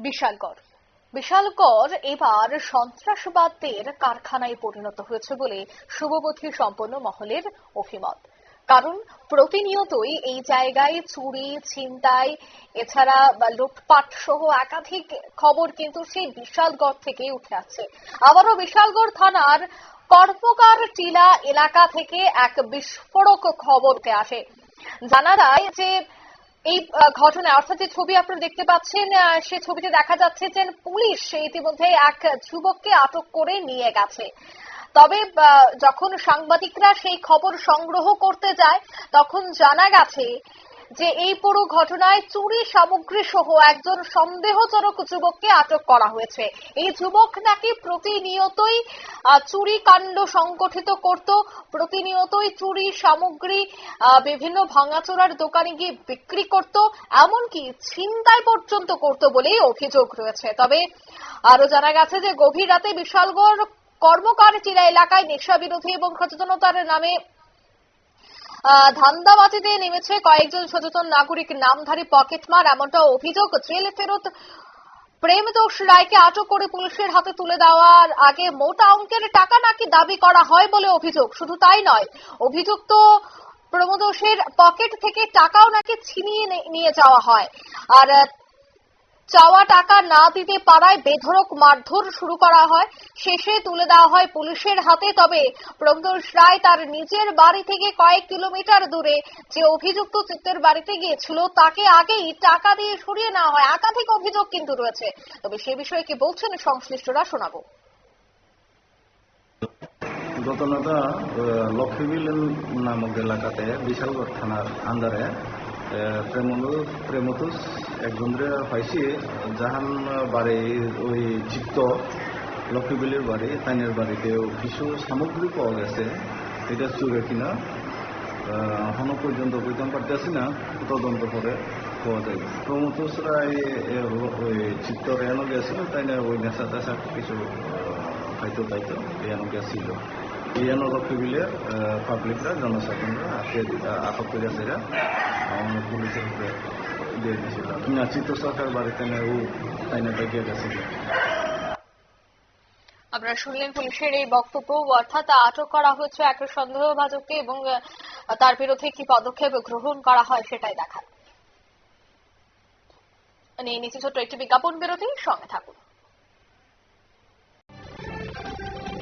বিশালগড়। বিশালগড় এবার সন্ত্রাসবাদের কারখানায় পরিণত হয়েছে বলে শুভবুদ্ধি সম্পন্ন মহলের অভিমত। কারণ প্রতিনিয়তই এই জায়গায় চুরি, ছিনতাই, এছাড়া লুটপাট সহ একাধিক খবর কিন্তু সেই বিশালগড় থেকেই উঠে আসছে। আবারও বিশালগড় থানার কর্মকার টিলা এলাকা থেকে এক বিস্ফোরক খবর উঠে আসে। জানা যায় যে এই ঘটনা অর্থাৎ যে ছবি আপনারা দেখতে পাচ্ছেন সে ছবিতে দেখা যাচ্ছে যে পুলিশ ইতিমধ্যে এক যুবককে আটক করে নিয়ে গেছে। তবে যখন সাংবাদিকরা সেই খবর সংগ্রহ করতে যায়, তখন জানা গেছে যে এই পুরো ঘটনায় চুরি সামগ্রী সহ একজন সন্দেহজনক যুবককে আটক করা হয়েছে। এই যুবক নাকি প্রতিনিয়তই চুরি কাণ্ড সংগঠিত করত, প্রতিনিয়তই চুরি সামগ্রী বিভিন্ন ভাঙাচোরার দোকানে গিয়ে বিক্রি করত, এমনকি ছিনতাই পর্যন্ত করত বলেই অভিযোগ রয়েছে। তবে আরও জানা গেছে যে গভীর রাতে বিশালগড় কর্মকার টিলা এলাকায় নেশা বিরোধী এবং সচেতনতার নামে ধান্দাবাজিতে নেমেছে কয়েকজন সচেতন নাগরিক, নামধারী পকেটমার এমনটা অভিযোগ। জেল ফেরত প্রেমদোষ রায়কে আটক করে পুলিশের হাতে তুলে দেওয়ার আগে মোটা অঙ্কের টাকা নাকি দাবি করা হয় বলে অভিযোগ। শুধু তাই নয়, অভিযুক্ত প্রমোদোষের পকেট থেকে টাকাও নাকি ছিনিয়ে নিয়ে যাওয়া হয়। আর চাওয়া টাকা না দিতে পারায় বেধড়ক মারধর শুরু করা হয়। শেষে তুলে দেওয়া হয় পুলিশের হাতে। তবে প্রমদোষ রায় তার নিজের বাড়ি থেকে কয়েক কিলোমিটার দূরে যে অভিযুক্ত চিত্তের বাড়িতে গিয়েছিল, তাকে আগেই টাকা দিয়ে সরিয়ে নেওয়া হয়। একাধিক অভিযোগ কিন্তু রয়েছে। তবে সে বিষয়ে কি বলছেন সংশ্লিষ্টরা শোনাবো। ঘটনাটা লক্ষ্মীবিল নামক এলাকাতে, বিশালগড় থানার আন্ডারে প্রেমতুস একজনরে পাইছি, জাহান বাড়ি, ওই চিত্ত লক্ষ্মীবিলের বাড়ি, তাইনের বাড়িতেও কিছু সামগ্রী পাওয়া গেছে, এটা চুরে কিনা। এখনও পর্যন্ত বুঝতাম পারতেছি না, তদন্ত করে পাওয়া যায় প্রমোটসরা ওই চিত্তর এনো গেছিল তাই না ওই নেশা টেশা কিছু খাইতো তাইতো গেছিল। বিলে পাবলিকরা জনসাধারণরা আটকে করে পুলিশের উপরে দিয়ে সরকার বাড়িতে ও গেছিল। আপনারা শুনলেন পুলিশের এই বক্তব্য, অর্থাৎ আটক করা হয়েছে এক সন্দেহভাজককে এবং তার বিরুদ্ধে কি পদক্ষেপ গ্রহণ করা হয় সেটাই দেখান। নিয়ে নিচে ছোট্ট একটি বিজ্ঞাপন বিরতি, সঙ্গে থাকুন।